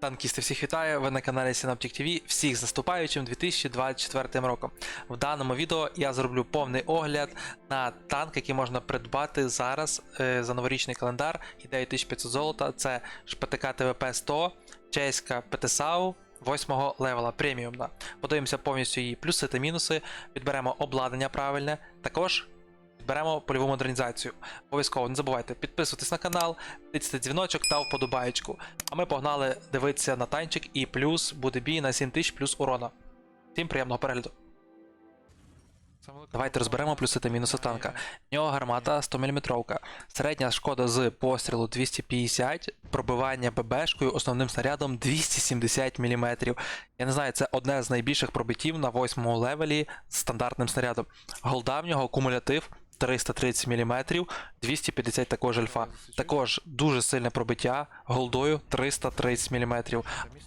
Танкісти всіх вітаю, ви на каналі Synaptic TV. Всіх з наступаючим 2024 роком. В даному відео я зроблю повний огляд на танк, який можна придбати зараз е, за новорічний календар. Ідею 1500 золота. Це ШПТК ТВП 100, чеська ПТСАУ 8 левела преміумна. Подивимося повністю її плюси та мінуси. Підберемо обладнання правильне. Також Беремо польову модернізацію. Обов'язково не забувайте підписуватись на канал, тицяти дзвіночок та вподобаєчку. А ми погнали дивитися на танчик і плюс буде бій на 7000 плюс урона. Всім приємного перегляду. Давайте розберемо плюси та мінуси танка. В нього гармата 100 мм, середня шкода з пострілу 250, пробивання ББшкою основним снарядом 270 мм. Я не знаю, це одне з найбільших пробиттів на 8 левелі з стандартним снарядом. Голда в нього кумулятив 330 мм, 250 також альфа. Також дуже сильне пробиття голдою 330 мм.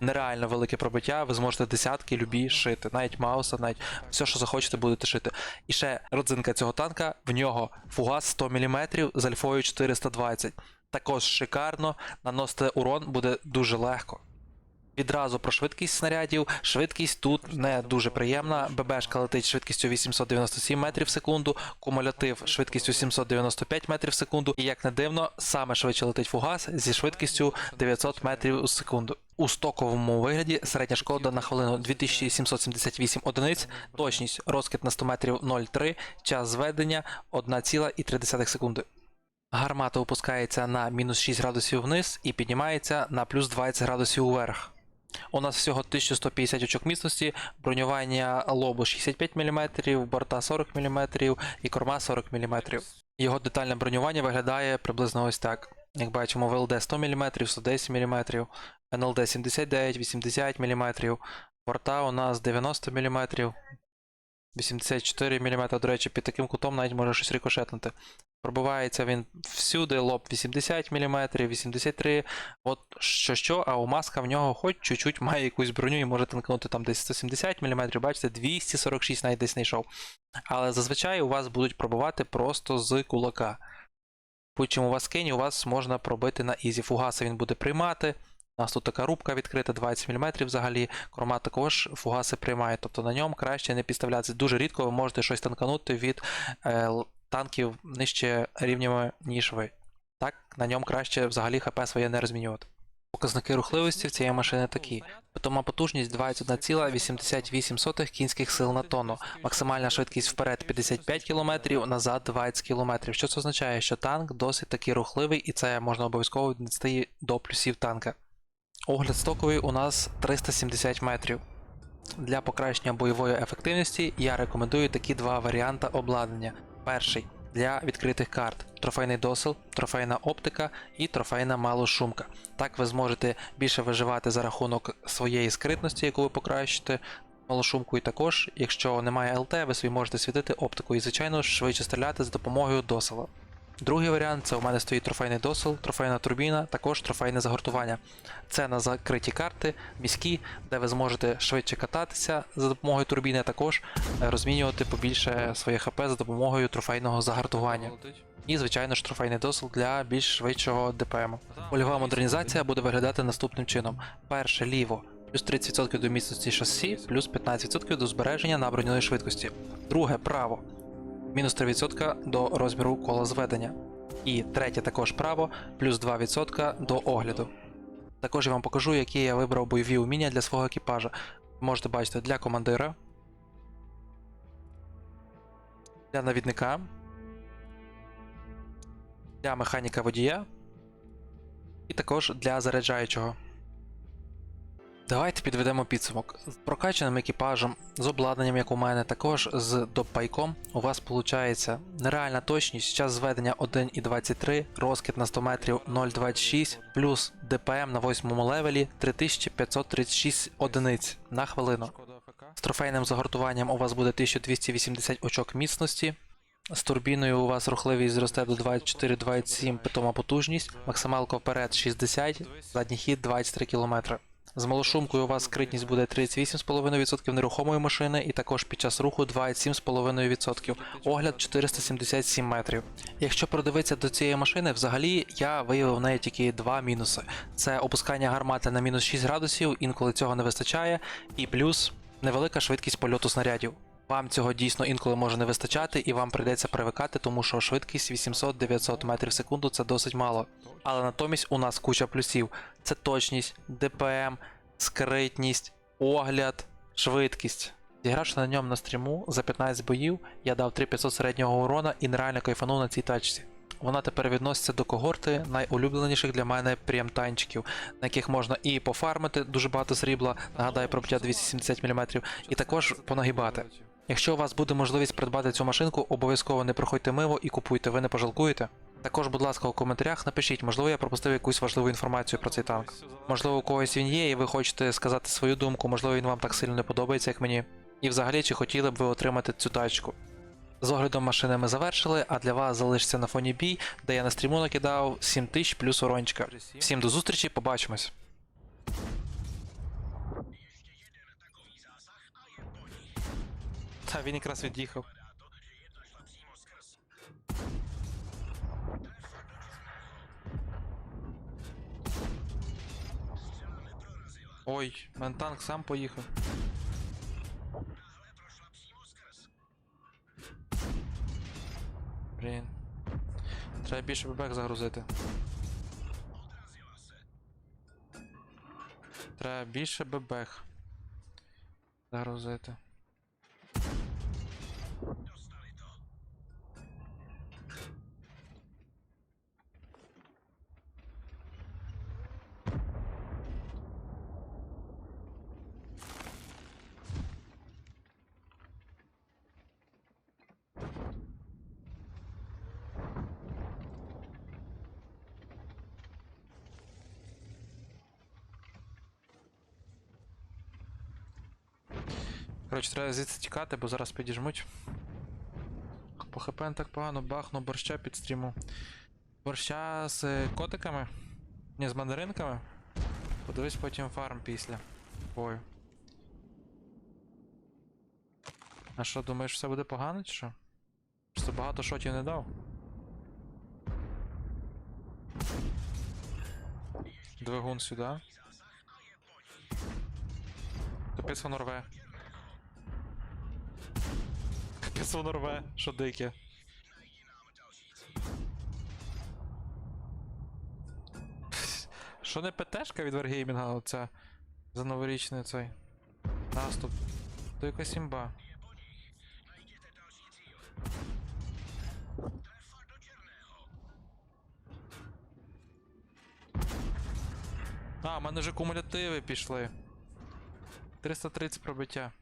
Нереально велике пробиття, ви зможете десятки любі шити, навіть мауса, навіть все, що захочете, будете шити. І ще родзинка цього танка, в нього фугас 100 мм з альфою 420. Також шикарно, наносити урон буде дуже легко. Відразу про швидкість снарядів. Швидкість тут не дуже приємна. ББшка летить швидкістю 897 метрів в секунду, кумулятив швидкістю 795 метрів в секунду. І як не дивно, саме швидше летить фугас зі швидкістю 900 метрів у секунду. У стоковому вигляді середня шкода на хвилину 2778 одиниць, точність розкид на 100 метрів 0,3, час зведення 1,3 секунди. Гармата опускається на мінус 6 градусів вниз і піднімається на плюс 20 градусів вверх. У нас всього 1150 очок міцності, бронювання лобу 65 мм, борта 40 мм і корма 40 мм. Його детальне бронювання виглядає приблизно ось так. Як бачимо, ВЛД 100 мм, 110 мм, НЛД 79, 80 мм, борта у нас 90 мм, 84 мм, до речі, під таким кутом навіть може щось рикошетнути. Пробивається він всюди, лоб 80 мм, 83 От що що, а у маска в нього хоч чуть-чуть має якусь броню і може танкнути там десь 170 мм, бачите, 246 навіть десь знайшов. Але зазвичай у вас будуть пробивати просто з кулака. Будь-чим у вас кинь, у вас можна пробити на ізі. Фугаси він буде приймати. У нас тут така рубка відкрита 20 мм взагалі. Корма також фугаси приймає, тобто на ньому краще не підставлятися. Дуже рідко ви можете щось танканути від е, танків нижче рівнями, ніж ви. Так, на ньому краще взагалі ХП своє не розмінювати. Показники рухливості в цієї машини такі. Питома потужність 21,88 кінських сил на тонну. Максимальна швидкість вперед 55 км, назад 20 км. Що це означає, що танк досить таки рухливий, і це можна обов'язково віднести до плюсів танка. Огляд стоковий у нас 370 метрів. Для покращення бойової ефективності я рекомендую такі два варіанти обладнання. Перший для відкритих карт трофейний досил, трофейна оптика і трофейна малошумка. Так ви зможете більше виживати за рахунок своєї скритності, яку ви покращите малошумку, і також, якщо немає ЛТ, ви собі можете світити оптику і, звичайно, швидше стріляти за допомогою досила. Другий варіант це у мене стоїть трофейний досил, трофейна турбіна, також трофейне загортування. Це на закриті карти, міські, де ви зможете швидше кататися за допомогою турбіни, а також е, розмінювати побільше своє ХП за допомогою трофейного загартування. І, звичайно ж, трофейний досил для більш швидшого ДПМ. Польова модернізація буде виглядати наступним чином: перше ліво. Плюс 30% до міцності шасі, плюс 15% до збереження набраної швидкості. Друге право. Мінус 3% до розміру кола зведення. І третє також право, плюс 2% до огляду. Також я вам покажу, які я вибрав бойові уміння для свого екіпажа. Можете бачити для командира, для навідника, для механіка водія і також для заряджаючого. Давайте підведемо підсумок. З прокачаним екіпажем, з обладнанням, як у мене, також з допайком, у вас виходить нереальна точність, час зведення 1,23, розкид на 100 метрів 0,26, плюс ДПМ на 8 левелі 3536 одиниць на хвилину. З трофейним загортуванням у вас буде 1280 очок міцності. З турбіною у вас рухливість зросте до 24-27 питома потужність, максималка вперед 60, задній хід 23 км. З малошумкою у вас скритність буде 38,5% нерухомої машини і також під час руху 27,5%. Огляд 477 метрів. Якщо продивитися до цієї машини, взагалі я виявив в неї тільки два мінуси: це опускання гармати на мінус 6 градусів, інколи цього не вистачає, і плюс невелика швидкість польоту снарядів. Вам цього дійсно інколи може не вистачати, і вам прийдеться привикати, тому що швидкість 800-900 метрів в секунду це досить мало. Але натомість у нас куча плюсів: це точність, ДПМ, скритність, огляд, швидкість. Зігравши на ньому на стріму за 15 боїв, я дав 3500 середнього урона і нереально кайфанув на цій тачці. Вона тепер відноситься до когорти найулюбленіших для мене пріємтанчиків, на яких можна і пофармити дуже багато срібла, нагадаю пробиття 270 мм, і також понагибати. Якщо у вас буде можливість придбати цю машинку, обов'язково не проходьте мимо і купуйте, ви не пожалкуєте. Також, будь ласка, у коментарях напишіть, можливо, я пропустив якусь важливу інформацію про цей танк. Можливо, у когось він є, і ви хочете сказати свою думку, можливо, він вам так сильно не подобається, як мені. І взагалі, чи хотіли б ви отримати цю тачку. З оглядом машини ми завершили, а для вас залишиться на фоні бій, де я на стріму накидав 7000 плюс урончика. Всім до зустрічі, побачимось. Та він якраз від'їхав. Ой, мен танк сам поїхав. Блін. Треба більше бебек загрузити. Треба більше бебех загрузити. Коротше, треба звідси тікати, бо зараз підіжмуть. По хп так погано бахну борща під стріму. Борща з е, котиками? Ні, з мандаринками. Подивись потім фарм після бою. А що, думаєш, все буде погано чи що? Просто багато шотів не дав. Двигун сюди. Капець воно рве. Воно рве, що дике. Що не ПТшка від Wargaming, оця за новорічний цей наступ. То якась імба. А, в мене вже кумулятиви пішли. 330 пробиття.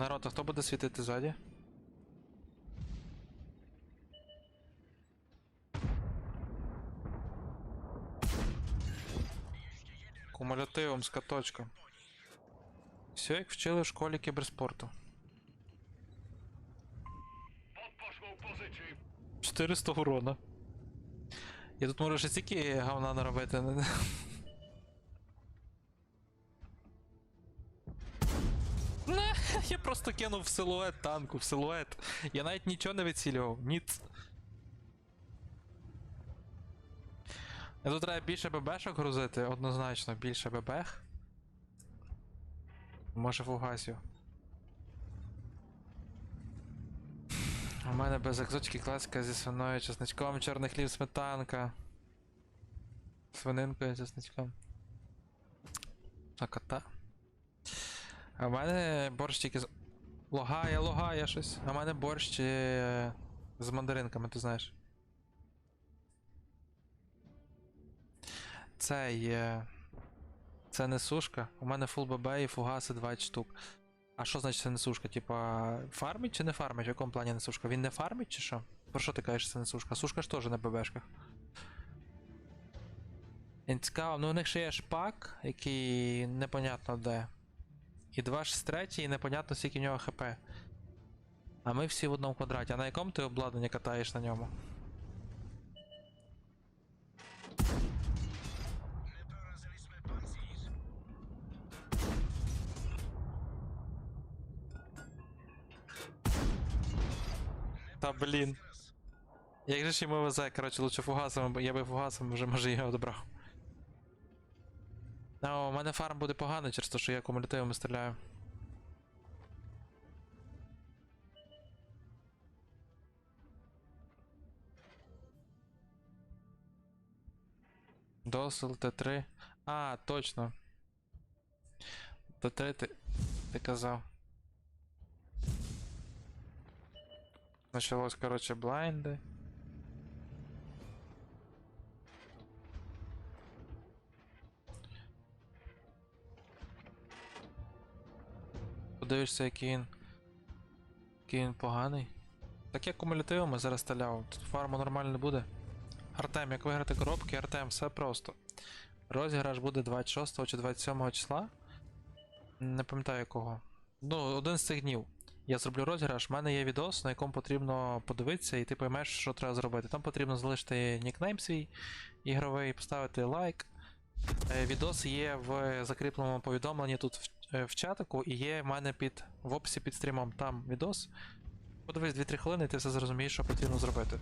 Народ, а хто буде світити ззаді? Кумулятивом з каточком. Все як вчили в школі кіберспорту. 400 урона. Я тут можу ще стільки говна наробити. Я просто кинув в силует танку, в силует. Я навіть нічого не відцілював. Ніц. Тут треба більше ББшок грузити, однозначно, більше ББх. Може фугасів. У мене без екзотики класика зі свиною, чесничком, чорний хліб, сметанка. Свининкою, чесничком. А кота. А в мене борщ тільки з. Логає, логає щось. А в мене борщ е, з мандаринками, ти знаєш. Це є. Це не сушка. У мене фул ББ і фугаси 20 штук. А що значить це не сушка? Типа фармить чи не фармить? В якому плані не сушка? Він не фармить чи що? Про що ти кажеш, це не сушка? Сушка ж теж на ББшках. Цікаво, ну у них ще є шпак, який непонятно де. І 2 ж з третій, і непонятно, скільки в нього хп. А ми всі в одному квадраті. А на якому ти обладнання катаєш на ньому? Та блін. Як же ж йому везе, коротше, лучше фугасом, я би фугасом вже може його добрав. А, у мене фарм буде поганий через те, що я кумулятивами стріляю. Досил Т3. А, точно. Т3 ти, ти казав. Началось, короче, блайнди. Подивишся, який він. Який він поганий. Так як кумулятивами зараз стріляв, тут фарму нормально буде. Артем, як виграти коробки, Артем, все просто. Розіграш буде 26 чи 27 числа. Не пам'ятаю якого. Ну, один з цих днів. Я зроблю розіграш, в мене є відос, на якому потрібно подивитися, і ти поймеш, що треба зробити. Там потрібно залишити нікнейм свій ігровий, поставити лайк. Е, Відос є в закріпленому повідомленні тут в, в чатику, і є в мене під в описі під стрімом там відос. Подивись 2-3 хвилини, і ти все зрозумієш, що потрібно зробити.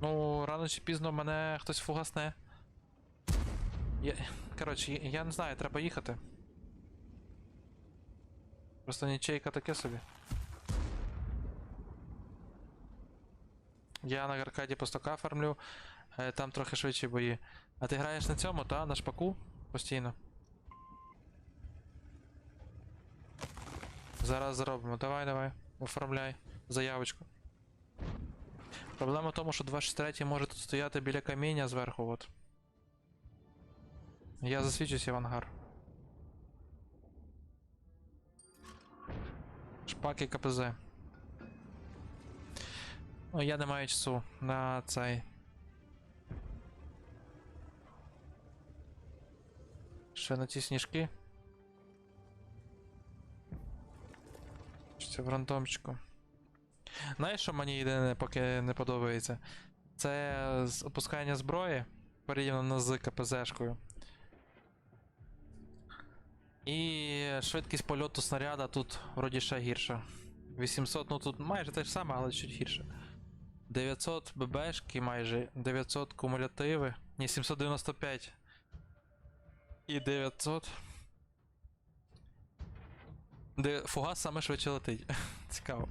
Ну, рано чи пізно мене хтось фугасне. Я... Коротше, я не знаю, треба їхати. Просто нічейка таке собі. Я на аркаді по 100к фармлю, е, там трохи швидші бої. А ти граєш на цьому, та? На шпаку? Постійно. Зараз зробимо. Давай, давай. Оформляй заявочку. Проблема в тому, що 263 може тут стояти біля каміння зверху, от. Я засвічуся в ангар. Шпаки КПЗ. Ну, я не маю часу на цей. Ще на ці сніжки. Це в рандомчику. Знаєш, що мені єдине поки не подобається? Це опускання зброї порівняно з КПЗшкою. І швидкість польоту снаряда тут вроді ще гірша. 800, ну тут майже те ж саме, але чуть гірше. 900 ББшки майже, 900 кумулятиви. Ні, 795. І 900. Де фугас саме швидше летить. Цікаво.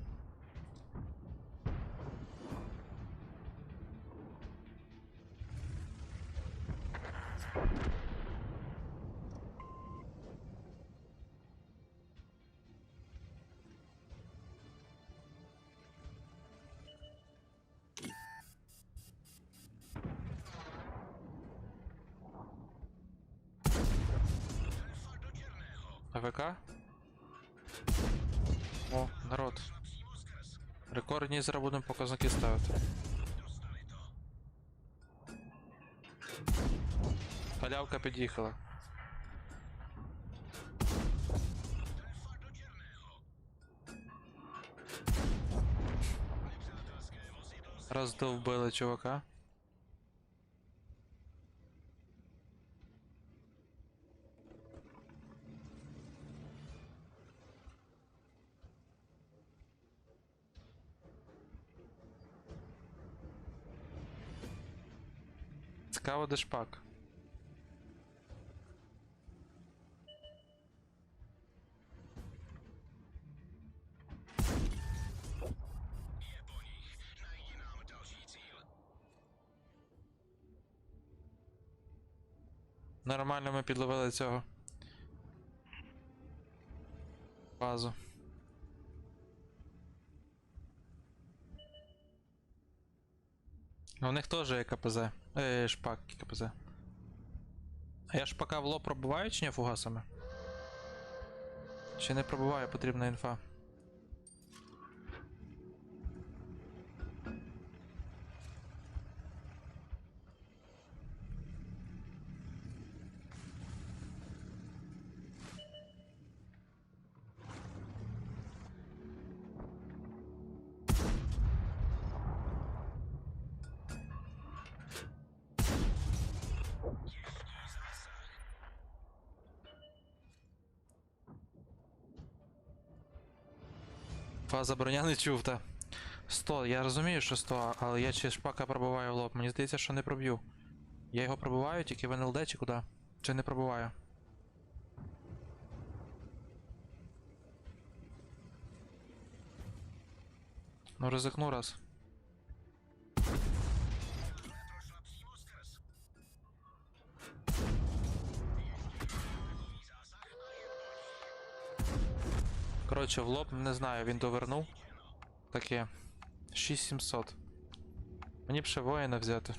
АВК? О, народ. Рекордні зараз будемо показники ставити. Халявка під'їхала. Роздовбили чувака. Цікаво, де шпак. Нормально ми підловили цього. Базу. У них теж є КПЗ. Е, шпак КПЗ. А я шпака в лоб пробиваю чи ні фугасами? Чи не пробиваю, потрібна інфа. Фаза броня не чув, та. 100, я розумію, що 100, але я чи шпака пробиваю в лоб. Мені здається, що не проб'ю. Я його пробиваю тільки в НЛД чи куди? Чи не пробиваю? Ну ризикну раз. Коротше, в лоб не знаю, він довернув. Таке. 6700. Мені б ще воїна взяти.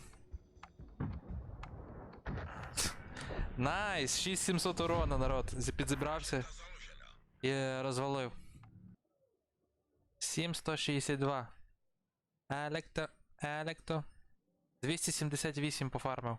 Найс! 6700 урона, народ. Зі- Підзібрався і розвалив. 7162. Електо. Електо. 278 пофармив.